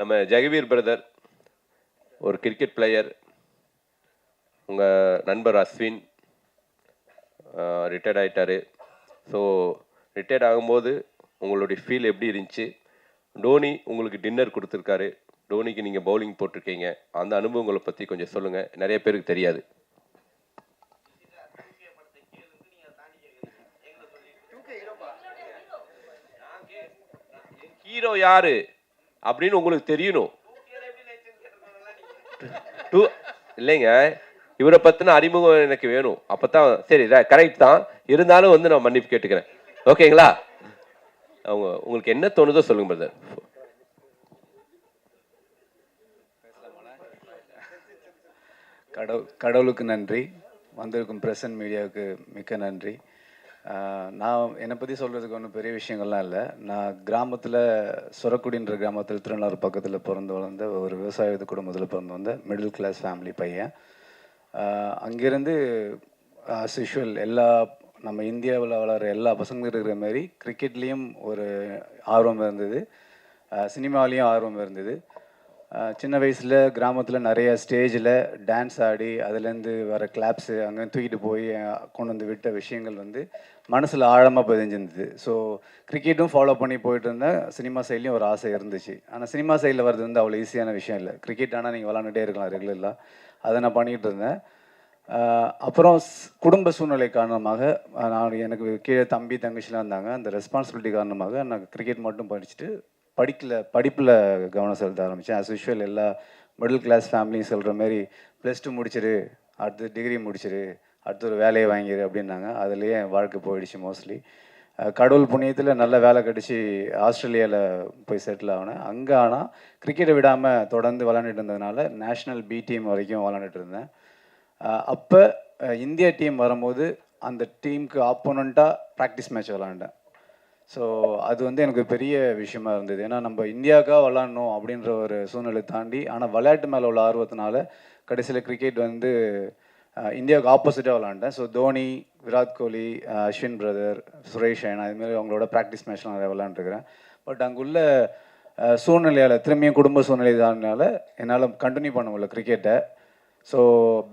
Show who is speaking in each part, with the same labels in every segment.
Speaker 1: நம்ம ஜெகவீர் பிரதர் ஒரு cricket player உங்கள் நண்பர் அஸ்வின் ரிட்டையர்ட் ஆயிட்டாரு. ஸோ ரிட்டையர்ட் ஆகும்போது உங்களுடைய ஃபீல் எப்படி இருந்துச்சு? டோனி உங்களுக்கு டின்னர் கொடுத்துருக்காரு. டோனிக்கு நீங்கள் பவுலிங் போட்டிருக்கீங்க. அந்த அனுபவங்களை பற்றி கொஞ்சம் சொல்லுங்கள் நிறைய பேருக்கு தெரியாது. ஹீரோ யாரு? அப்படின்னு உங்களுக்கு தெரியணும். டூ இல்லைங்க. இவரை பத்தின அறிமுகம் எனக்கு வேணும். அப்பதான் சரி கரெக்ட் தான். இருந்தாலும் வந்து நான் மன்னிப்பு கேட்டுக்கிறேன். ஓகேங்களா? அவங்க உங்களுக்கு என்ன தோணுதோ சொல்லுங்க பிரதர்
Speaker 2: கடவுள் கடவுளுக்கு நன்றி. வந்திருக்கும் பிரசன்ட் மீடியாவுக்கு மிக்க நன்றி. நான் என்னை பற்றி சொல்கிறதுக்கு ஒன்றும் பெரிய விஷயங்கள்லாம் இல்லை. நான் கிராமத்தில் சுரக்குடின்ற கிராமத்தில் திருநள்ளாறு பக்கத்தில் பிறந்து வளர்ந்த ஒரு விவசாய குடும்பத்தில் பிறந்து வந்த மிடில் கிளாஸ் ஃபேமிலி பையன். அங்கேருந்து ஆஸ் யூஷுவல் எல்லா நம்ம இந்தியாவில் வளர எல்லா பசங்களும் இருக்கிற மாதிரி கிரிக்கெட்லேயும் ஒரு ஆர்வம் இருந்தது. சினிமாலேயும் ஆர்வம் இருந்தது. சின்ன வயசில் கிராமத்தில் நிறைய ஸ்டேஜில் டான்ஸ் ஆடி அதுலேருந்து வர கிளாப்ஸு அங்கே தூக்கிட்டு போய் கொண்டு வந்து விட்ட விஷயங்கள் வந்து மனசில் ஆழமாக பதிஞ்சிருந்தது. ஸோ கிரிக்கெட்டும் ஃபாலோ பண்ணி போயிட்டு இருந்தேன் சினிமா சைட்லேயும் ஒரு ஆசை இருந்துச்சு. ஆனால் சினிமா சைடில் வர்றது வந்து அவ்வளோ ஈஸியான விஷயம் இல்லை. கிரிக்கெட் ஆனால் நீங்கள் விளாண்டுட்டே இருக்கலாம் ரெகுலராக அதை நான் பண்ணிகிட்டு இருந்தேன். அப்புறம் குடும்ப சூழ்நிலை காரணமாக நான் எனக்கு கீழே தம்பி தங்கச்சிலாம் இருந்தாங்க. அந்த ரெஸ்பான்சிபிலிட்டி காரணமாக நான் கிரிக்கெட் மட்டும் படிச்சுட்டு படிக்கல படிப்பில் கவனம் செலுத்த ஆரம்பித்தேன் as யூஷுவல் எல்லா மிடில் கிளாஸ் ஃபேமிலியும் சொல்கிற மாதிரி ப்ளஸ் டூ முடிச்சிரு அடுத்து டிகிரி முடிச்சிரு அடுத்து ஒரு வேலையை வாங்கிடு அப்படின்னாங்க. அதுலேயே என் வாழ்க்கை போயிடுச்சு மோஸ்ட்லி கடவுள் புண்ணியத்தில் நல்ல வேலை கிடச்சி ஆஸ்திரேலியாவில் போய் செட்டில் ஆனேன். அங்கே ஆனால் கிரிக்கெட்டை விடாமல் தொடர்ந்து விளாண்டுட்டு இருந்ததுனால நேஷ்னல் பி டீம் வரைக்கும் விளாண்டுட்டு இருந்தேன். அப்போ இந்தியா டீம் வரும்போது அந்த டீமுக்கு ஆப்போனண்ட்டாக ப்ராக்டிஸ் மேட்ச் விளாண்டேன் ஸோ அது வந்து எனக்கு பெரிய விஷயமா இருந்தது. ஏன்னா நம்ம இந்தியாவுக்காக விளாட்ணும் அப்படின்ற ஒரு சூழ்நிலை தாண்டி ஆனால் விளையாட்டு மேலே உள்ள ஆர்வத்தினால கடைசியில் கிரிக்கெட் வந்து இந்தியாவுக்கு ஆப்போசிட்டாக விளாண்டேன். ஸோ தோனி விராட் கோலி அஸ்வின் பிரதர் சுரேஷ் ரெய்னா இதுமாரி அவங்களோட ப்ராக்டிஸ் மேட்ச்லாம் நிறைய விளாண்டுருக்கிறேன். பட் அங்குள்ள சூழ்நிலையால் திரும்பியும் குடும்ப சூழ்நிலை தானால என்னால் கண்டினியூ பண்ண முடியல கிரிக்கெட்டை ஸோ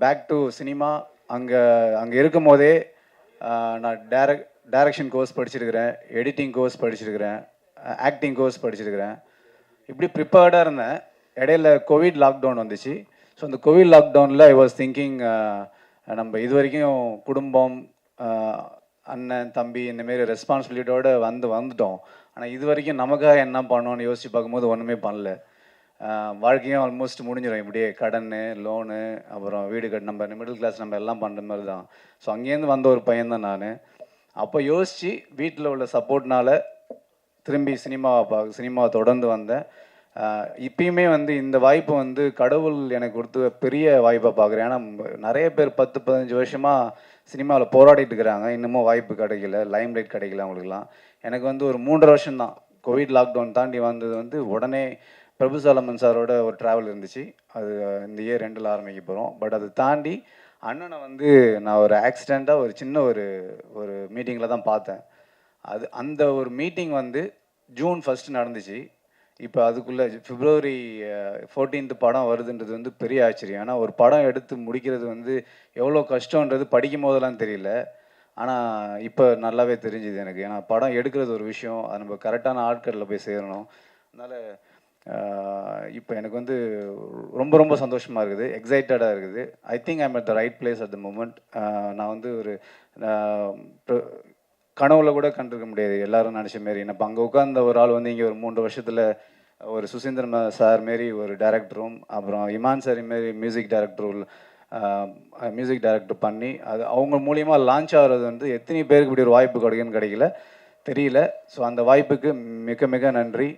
Speaker 2: பேக் டு சினிமா அங்கே அங்கே இருக்கும் போதே நான் டேரக்ட் டைரக்ஷன் கோர்ஸ் படிச்சிருக்கிறேன் எடிட்டிங் கோர்ஸ் படிச்சிருக்கிறேன் ஆக்டிங் கோர்ஸ் படிச்சிருக்கிறேன். இப்படி ப்ரிப்பேர்டாக இருந்தேன் இடையில கோவிட் லாக்டவுன் வந்துச்சு. ஸோ அந்த கோவிட் லாக்டவுனில் ஐ வாஸ் திங்கிங் நம்ம இது வரைக்கும் குடும்பம் அண்ணன் தம்பி இந்தமாரி ரெஸ்பான்சிபிலிட்டியோடு வந்து வந்துட்டோம். ஆனால் இது வரைக்கும் நமக்காக என்ன பண்ணோன்னு யோசிச்சு பார்க்கும்போது ஒன்றுமே பண்ணல. வாழ்க்கையும் ஆல்மோஸ்ட் முடிஞ்சிடும் இப்படியே கடன் லோனு அப்புறம் வீடு கட் நம்ம மிடில் கிளாஸ் நம்ம எல்லாம் பண்ணுற மாதிரி தான். ஸோ அங்கேருந்து வந்த ஒரு பையன் தான் நான். அப்போ யோசித்து வீட்டில் உள்ள சப்போர்ட்னால திரும்பி சினிமாவை பார்க்க சினிமாவை தொடர்ந்து வந்தேன். இப்பயுமே வந்து இந்த வாய்ப்பு வந்து கடவுள் எனக்கு கொடுத்த பெரிய வாய்ப்பை பார்க்குறேன். ஏன்னா நிறைய பேர் பத்து பதினஞ்சு வருஷமாக சினிமாவில் போராடிட்டு இருக்கிறாங்க. இன்னமும் வாய்ப்பு கிடைக்கல லைம் லைட் கிடைக்கல அவங்களுக்குலாம் எனக்கு வந்து ஒரு மூன்றரை வருஷம் தான் கோவிட் லாக்டவுன் தாண்டி வந்தது வந்து உடனே பிரபு சாலமன் சாரோட ஒரு ட்ராவல் இருந்துச்சு. அது இந்த இயர் ரெண்டில் ஆரம்பிக்க போகிறோம் பட் அதை தாண்டி அண்ணனை வந்து நான் ஒரு ஆக்சிடெண்ட்டாக ஒரு சின்ன ஒரு ஒரு மீட்டிங்கில் தான் பார்த்தேன். அது அந்த ஒரு மீட்டிங் வந்து ஜூன் ஃபஸ்ட்டு நடந்துச்சு. இப்போ அதுக்குள்ளே பிப்ரவரி ஃபோர்டீன்த் படம் வருதுன்றது வந்து பெரிய ஆச்சரியம். ஆனால் ஒரு படம் எடுத்து முடிக்கிறது வந்து எவ்வளோ கஷ்டன்றது படிக்கும் போதெல்லாம் தெரியல. ஆனால் இப்போ நல்லாவே தெரிஞ்சுது எனக்கு. ஏன்னா படம் எடுக்கிறது ஒரு விஷயம். அது நம்ம கரெக்டான ஆட்களில் போய் சேரணும். அதனால் இப்போ எனக்கு வந்து ரொம்ப ரொம்ப சந்தோஷமாக இருக்குது. எக்ஸைட்டடாக இருக்குது. I think I'm at the right place at the moment நான் வந்து ஒரு கனவுல கூட கண்டிருக்க முடியாது. எல்லாரும் நினச்ச மாரி. நான் இப்போ அங்கே உட்காந்த ஒரு ஆள் வந்து இங்கே ஒரு மூன்று வருஷத்தில் ஒரு சுசீந்திரன் சார் மாரி ஒரு டேரக்டரும் அப்புறம் இமான் சார் மாரி மியூசிக் டைரக்டர் மியூசிக் டைரக்டர் பண்ணி அது அவங்க மூலியமாக லான்ச் ஆகிறது வந்து எத்தனை பேருக்கு இப்படி ஒரு வாய்ப்பு கிடைக்குன்னு கிடைக்கல. தெரியல. ஸோ அந்த வாய்ப்புக்கு மிக மிக நன்றி.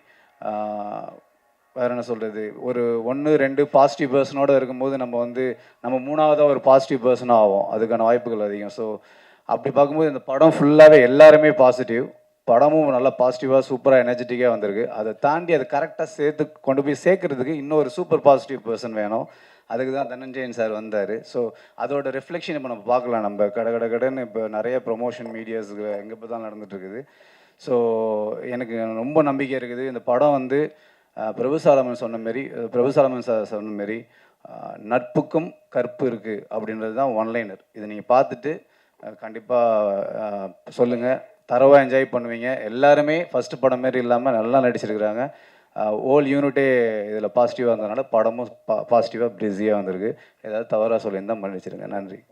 Speaker 2: வேறு என்ன சொல்கிறது ஒரு ஒன்று ரெண்டு பாசிட்டிவ் பர்சனோட இருக்கும்போது நம்ம வந்து நம்ம மூணாவதாக ஒரு பாசிட்டிவ் பர்சனாக ஆகும் அதுக்கான வாய்ப்புகள் அதிகம். ஸோ அப்படி பார்க்கும்போது இந்த படம் ஃபுல்லாகவே எல்லாருமே பாசிட்டிவ் படமும் நல்லா பாசிட்டிவாக சூப்பராக எனர்ஜெட்டிக்காக வந்திருக்கு. அதை தாண்டி அதை கரெக்டாக சேர்த்து கொண்டு போய் சேர்க்கறதுக்கு இன்னொரு சூப்பர் பாசிட்டிவ் பர்சன் வேணும். அதுக்கு தான் தனஞ்சயன் சார் வந்தார். ஸோ அதோட ரிஃப்ளெக்ஷன் இப்போ நம்ம பார்க்கலாம். நம்ம கட கட கடன்னு இப்போ நிறைய ப்ரொமோஷன் மீடியாஸுக்கு எங்கே இப்போ தான் நடந்துகிட்ருக்குது இருக்குது. ஸோ எனக்கு ரொம்ப நம்பிக்கை இருக்குது. இந்த படம் வந்து பிரபு சாலமன் சொன்ன மாரி பிரபு சாலமன் சார் சொன்ன மாரி நட்புக்கும் கற்பு இருக்குது அப்படின்றது தான் ஒன்லைனர் இதை நீங்கள் பார்த்துட்டு கண்டிப்பாக சொல்லுங்கள் தரவாக என்ஜாய் பண்ணுவீங்க. எல்லாருமே ஃபஸ்ட்டு படம் மாரி இல்லாமல் நல்லா நடிச்சிருக்கிறாங்க. ஓல் யூனிட்டே இதில் பாசிட்டிவாக இருந்ததுனால படமும் பா பாசிட்டிவாக பிஸியாக வந்திருக்கு. ஏதாவது தவறாக சொல்லியிருந்தால் மன்னிச்சிருங்க. நன்றி.